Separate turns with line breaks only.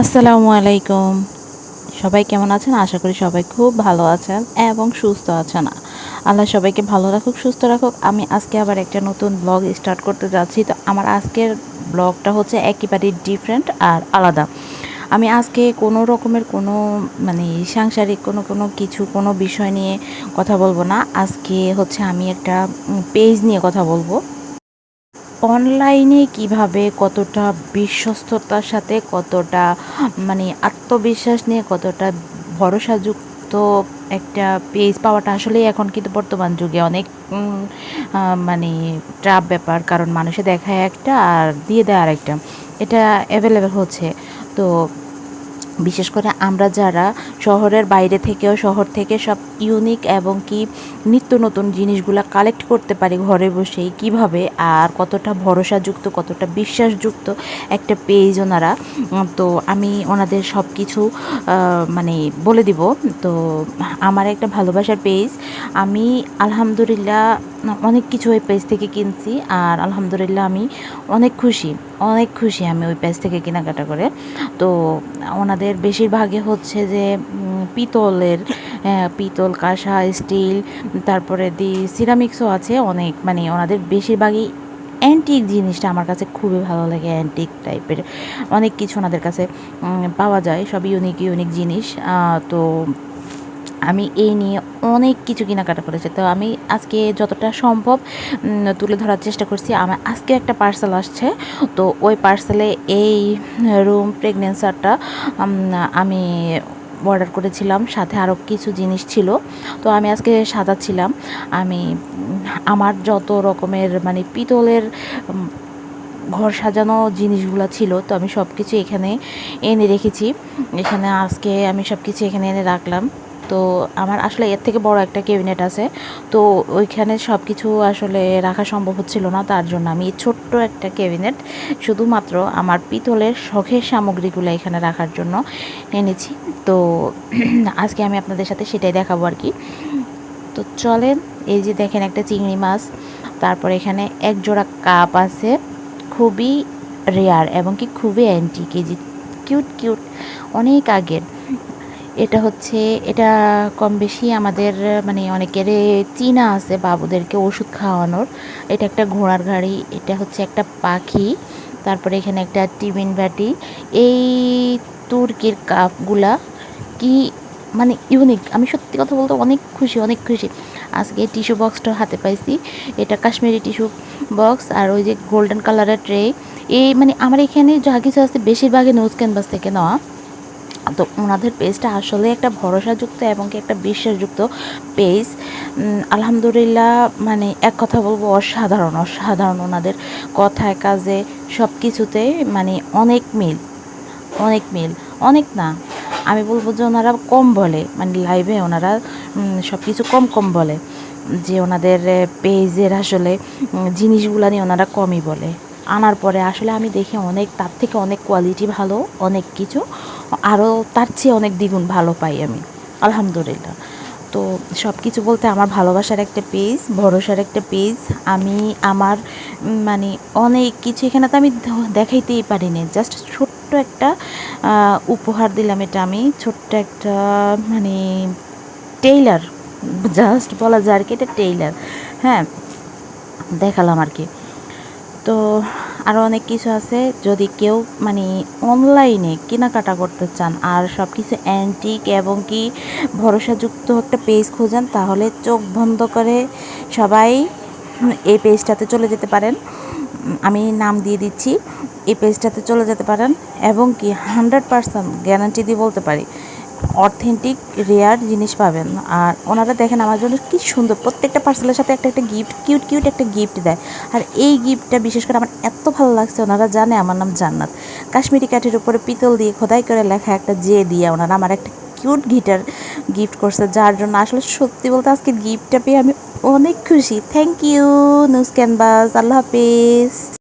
আসসালামু আলাইকুম। সবাই কেমন আছেন? আশা করি সবাই খুব ভালো আছেন এবং সুস্থ আছেন। আল্লাহ সবাইকে ভালো রাখুক, সুস্থ রাখুক। আমি আজকে আবার একটা নতুন ব্লগ স্টার্ট করতে যাচ্ছি। তো আমার আজকের ব্লগটা হচ্ছে একেবারেই ডিফারেন্ট আর আলাদা। আমি আজকে কোনো রকমের কোনো মানে সাংসারিক কোনো কোনো কিছু, কোনো বিষয় নিয়ে কথা বলব না। আজকে হচ্ছে আমি একটা পেজ নিয়ে কথা বলব। অনলাইনে কীভাবে কতটা বিশ্বস্ততার সাথে কতটা মানে আত্মবিশ্বাস নিয়ে কতটা ভরসাযুক্ত একটা পেজ পাওয়াটা আসলেই এখন কিন্তু বর্তমান যুগে অনেক মানে ট্রাপ ব্যাপার। কারণ মানুষে দেখায় একটা আর দিয়ে দেয় আর একটা এটা অ্যাভেলেবেল হচ্ছে। তো বিশেষ করে আমরা যারা শহরের বাইরে থেকেও, শহর থেকে সব ইউনিক এবং কি নিত্য নতুন জিনিসগুলো কালেক্ট করতে পারি ঘরে বসেই, কীভাবে আর কতটা ভরসাযুক্ত, কতটা বিশ্বাসযুক্ত একটা পেজ ওনারা। তো আমি ওনাদের সব কিছু মানে বলে দিব। তো আমার একটা ভালোবাসার পেজ আমি আলহামদুলিল্লাহ অনেক কিছু ওই পেজ থেকে কিনছি আর আলহামদুলিল্লাহ আমি অনেক খুশি অনেক খুশি আমি ওই পেজ থেকে কেনাকাটা করে। তো ওনাদের বেশিরভাগই হচ্ছে যে পিতলের পিতল, কাঁসা, স্টিল, তারপরে দি, সিরামিক্সও আছে অনেক মানে ওনাদের বেশিরভাগই অ্যান্টিক জিনিসটা আমার কাছে খুবই ভালো লাগে অ্যান্টিক টাইপের অনেক কিছু ওনাদের কাছে পাওয়া যায়, সব ইউনিক ইউনিক জিনিস। তো আমি এই নিয়ে অনেক কিছু কেনাকাটা করেছি। তো আমি আজকে যতটা সম্ভব তুলে ধরার চেষ্টা করছি। আমার আজকে একটা পার্সেল আসছে। তো ওই পার্সেলে এই রুম প্রেগনেন্সারটা আমি অর্ডার করেছিলাম। সাথে আরও কিছু জিনিস ছিল। তো আমি আজকে সাজাচ্ছিলাম। আমি আমার যত রকমের মানে পিতলের ঘর সাজানো জিনিসগুলো ছিল, তো আমি সব কিছু এখানে এনে রেখেছি। এখানে আজকে আমি সব কিছু এখানে এনে রাখলাম। তো আমার আসলে এর থেকে বড় একটা ক্যাবিনেট আছে। তো ওইখানে সব কিছু আসলে রাখা সম্ভব হচ্ছিল না, তার জন্য আমি ছোট্ট একটা ক্যাবিনেট শুধুমাত্র আমার পিতলের শখের সামগ্রীগুলো এখানে রাখার জন্য এনেছি। তো আজকে আমি আপনাদের সাথে সেটাই দেখাবো আর কি। তো চলেন, এই যে দেখেন একটা চিংড়ি মাছ, তারপর এখানে এক জোড়া কাপ আছে, খুবই রেয়ার এবং কি খুবই অ্যান্টিক এই যে কিউট কিউট অনেক আগের। এটা হচ্ছে, এটা কম বেশি আমাদের মানে অনেকের চিনা আছে বাবুদেরকে ওষুধ খাওয়ানোর। এটা একটা ঘোড়ার গাড়ি, এটা হচ্ছে একটা পাখি, তারপরে এখানে একটা টিফিন বাটি। এই তুর্কির কাপগুলা কি মানে ইউনিক আমি সত্যি কথা বলতে অনেক খুশি অনেক খুশি। আজকে টিস্যু বক্সটা হাতে পাইছি, এটা কাশ্মীরি টিস্যু বক্স আর ওই যে গোল্ডেন কালারের ট্রে এই মানে আমার এখানে যা কিছু আছে, বেশিরভাগই নিউজ ক্যানভাস থেকে নেওয়া। তো ওনাদের পেজটা আসলে একটা ভরসাযুক্ত এবং কি একটা বিশ্বাসযুক্ত পেজ। আলহামদুলিল্লাহ মানে এক কথা বলব, অসাধারণ অসাধারণ ওনাদের কথায় কাজে সব কিছুতে মানে অনেক মিল অনেক মিল, অনেক না, আমি বলব যে ওনারা কম বলে মানে লাইভে ওনারা সব কিছু কম কম বলে, যে ওনাদের পেজের আসলে জিনিসগুলা নিয়ে ওনারা কমই বলে। আনার পরে আসলে আমি দেখি অনেক, তার থেকে অনেক কোয়ালিটি ভালো, অনেক কিছু আরও তার চেয়ে অনেক দ্বিগুণ ভালো পাই আমি, আলহামদুলিল্লাহ। তো সব কিছু বলতে আমার ভালোবাসার একটা পেজ ভরসার একটা পেজ আমি আমার মানে অনেক কিছু এখানে তো আমি দেখাইতেই পারিনি। জাস্ট ছোট্ট একটা উপহার দিলাম এটা আমি, ছোট্ট একটা মানে টেইলার জাস্ট বলা যায় আর কি, এটা টেইলার হ্যাঁ দেখালাম আর কি। তো আরও অনেক কিছু আছে। যদি কেউ মানে অনলাইনে কেনাকাটা করতে চান আর সব কিছু অ্যান্টিক এবং কি ভরসাযুক্ত একটা পেজ খোঁজেন, তাহলে চোখ বন্ধ করে সবাই এই পেজটাতে চলে যেতে পারেন। আমি নাম দিয়ে দিচ্ছি, এই পেজটাতে চলে যেতে পারেন এবং কি হান্ড্রেড পার্সেন্ট গ্যারান্টি দিয়ে বলতে পারি। অথেন্টিক, রেয়ার জিনিস পাবেন। আর ওনারা দেখেন আমার জন্য কি সুন্দর। প্রত্যেকটা পার্সেলের সাথে একটা একটা গিফট কিউট কিউট একটা গিফট দেয়। আর এই গিফটটা বিশেষ করে আমার এত ভালো লাগছে, ওনারা জানে আমার নাম জান্নাত। কাশ্মীরি কাঠের উপরে পিতল দিয়ে খোদাই করে লেখা একটা জে দিয়ে ওনারা আমার একটা কিউট গিটার গিফট করছে, যার জন্য আসলে সত্যি বলতে আজকে গিফটটা পেয়ে আমি অনেক খুশি। থ্যাংক ইউ নিউজ ক্যানভাস আল্লাহ হাফিজ।